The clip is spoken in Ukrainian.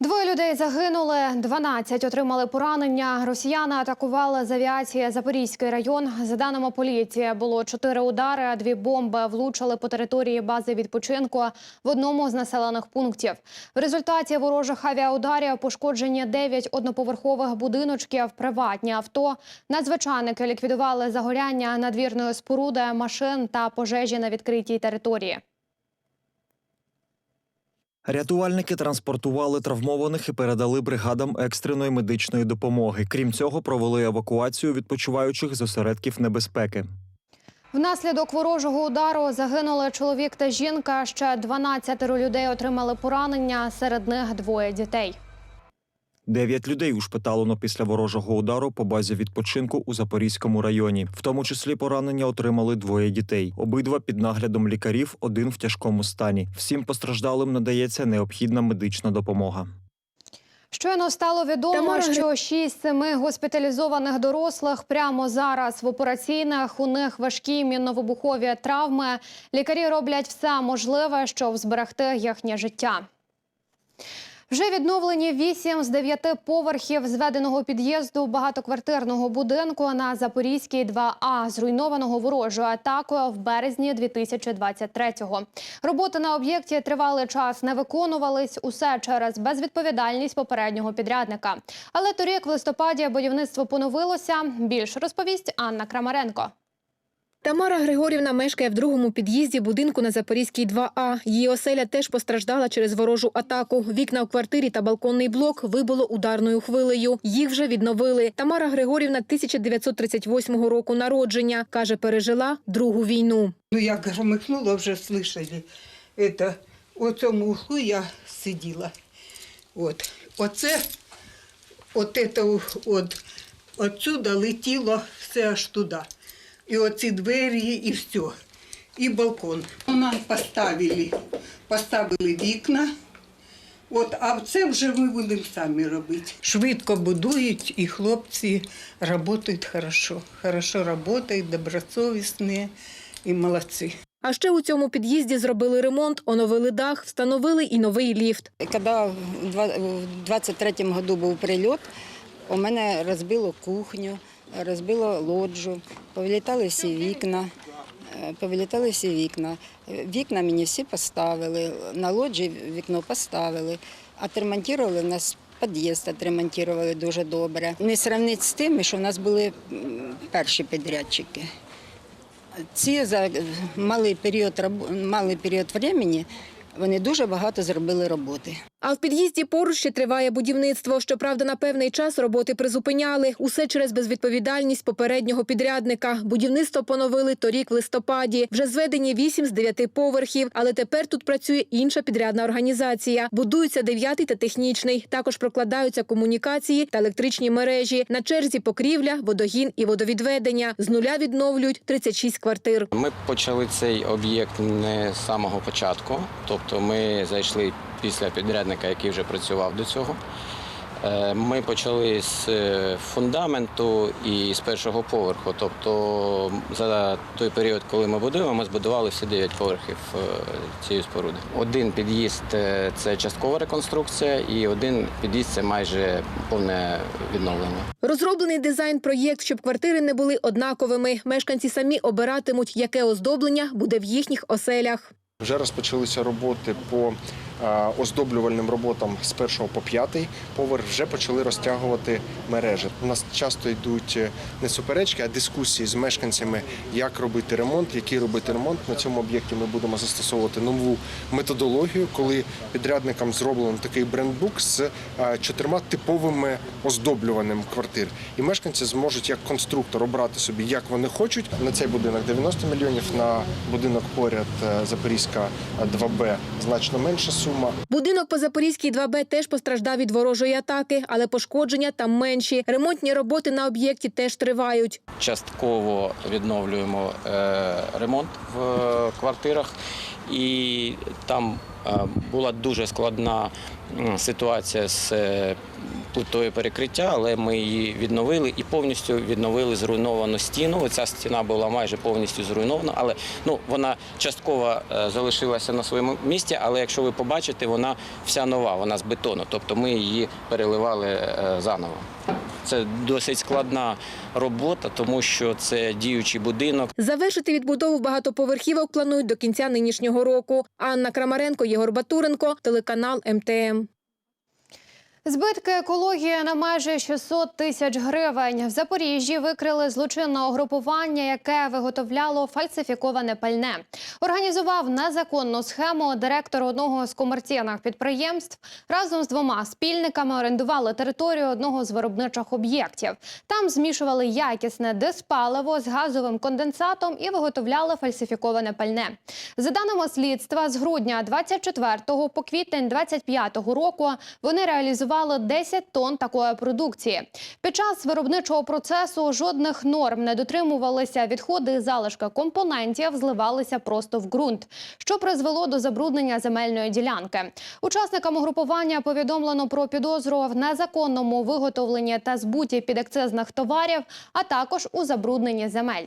Двоє людей загинули, 12 отримали поранення. Росіяни атакували з авіації Запорізький район. За даними поліції, було чотири удари. Дві бомби влучили по території бази відпочинку в одному з населених пунктів. В результаті ворожих авіаударів пошкоджені 9 одноповерхових будиночків, приватні авто. Надзвичайники ліквідували загоряння надвірної споруди, машин та пожежі на відкритій території. Рятувальники транспортували травмованих і передали бригадам екстреної медичної допомоги. Крім цього, провели евакуацію відпочиваючих з осередків небезпеки. Внаслідок ворожого удару загинули чоловік та жінка. Ще 12 людей отримали поранення. Серед них двоє дітей. Дев'ять людей ушпиталено після ворожого удару по базі відпочинку у Запорізькому районі. В тому числі поранення отримали двоє дітей. Обидва під наглядом лікарів, один в тяжкому стані. Всім постраждалим надається необхідна медична допомога. Щойно стало відомо, що 6 семи госпіталізованих дорослих прямо зараз в операційних. У них важкі мінно-вибухові травми. Лікарі роблять все можливе, щоб зберегти їхнє життя. Вже відновлені 8 з 9 поверхів зведеного під'їзду багатоквартирного будинку на Запорізькій 2А, зруйнованого ворожою атакою в березні 2023-го. Роботи на об'єкті тривалий час не виконувались. Усе через безвідповідальність попереднього підрядника. Але торік в листопаді будівництво поновилося. Більше розповість Анна Крамаренко. Тамара Григорівна мешкає в другому під'їзді будинку на Запорізькій 2А. Її оселя теж постраждала через ворожу атаку. Вікна у квартирі та балконний блок вибило ударною хвилею. Їх вже відновили. Тамара Григорівна 1938 року народження. Каже, пережила другу війну. Ну, я громыхнула, вже слышали. Это, у цьому углу я сиділа. От. Оце, от это, от, отсюда летіло все аж туди. І оці двері, і все. І балкон. Нам поставили, поставили вікна. От, а це вже ми будемо самі робити. Швидко будують, і хлопці працюють хорошо. Хорошо працюють, добросовісні і молодці. А ще у цьому під'їзді зробили ремонт, оновили дах, встановили і новий ліфт. Когда в 23-му году був прильот, у мене розбило кухню, розбило лоджу, повилітали всі вікна. е, Повилітали всі вікна. Е, Вікна мені всі поставили, на лоджі вікно поставили. Отремонтували у нас під'їзд, отремонтували дуже добре. Не сравнити з тими, що в нас були перші підрядчики. Ці за малий період, малий період часу вони дуже багато зробили роботи. А в під'їзді поруч ще триває будівництво. Щоправда, на певний час роботи призупиняли. Усе через безвідповідальність попереднього підрядника. Будівництво поновили торік в листопаді. Вже зведені 8 з 9 поверхів. Але тепер тут працює інша підрядна організація. Будуються дев'ятий та технічний. Також прокладаються комунікації та електричні мережі. На черзі покрівля, водогін і водовідведення. З нуля відновлюють 36 квартир. Ми почали цей об'єкт не з самого початку, тобто ми зайшли після підрядника, який вже працював до цього. Е, Ми почали з е, фундаменту і з першого поверху. Тобто за той період, коли ми будуємо, ми збудували всі 9 поверхів е, цієї споруди. Один під'їзд це часткова реконструкція, і один під'їзд це майже повне відновлення. Розроблений дизайн-проєкт, щоб квартири не були однаковими. Мешканці самі обиратимуть, яке оздоблення буде в їхніх оселях. Вже розпочалися роботи по оздоблювальним роботам з першого по п'ятий поверх. Вже почали розтягувати мережі. У нас часто йдуть е, не суперечки, а дискусії з мешканцями, як робити ремонт, який робити ремонт. На цьому об'єкті ми будемо застосовувати нову методологію, коли підрядникам зроблено такий брендбук з е, чотирма типовими оздоблюванням квартир. І мешканці зможуть як конструктор обрати собі, як вони хочуть. На цей будинок 90 мільйонів, на будинок поряд е, Запорізька е, 2Б значно менша сума. Будинок по Запорізькій 2Б теж постраждав від ворожої атаки, але пошкодження там менші. Ремонтні роботи на об'єкті теж тривають. частково відновлюємо е, ремонт в е, квартирах, і там е, була дуже складна ситуація з тої перекриття, але ми її відновили і повністю відновили зруйновану стіну. Оця стіна була майже повністю зруйнована, але ну вона частково е, залишилася на своєму місці. Але якщо ви побачите, вона вся нова, вона з бетону. Тобто ми її переливали е, заново. Це досить складна робота, тому що це діючий будинок. Завершити відбудову багатоповерхівок планують до кінця нинішнього року. Анна Крамаренко, Єгор Батуренко, телеканал МТМ. Збитки екології на майже 600 тисяч гривень. В Запоріжжі викрили злочинне угрупування, яке виготовляло фальсифіковане пальне. Організував незаконну схему директор одного з комерційних підприємств. Разом з двома спільниками орендували територію одного з виробничих об'єктів. Там змішували якісне диспаливо з газовим конденсатом і виготовляли фальсифіковане пальне. За даними слідства, з грудня 24 по квітень 25 року вони реалізували 10 тонн такої продукції. Під час виробничого процесу жодних норм не дотримувалися. Відходи і залишки компонентів зливалися просто в ґрунт, що призвело до забруднення земельної ділянки. Учасникам угрупування повідомлено про підозру в незаконному виготовленні та збуті підакцизних товарів, а також у забрудненні земель.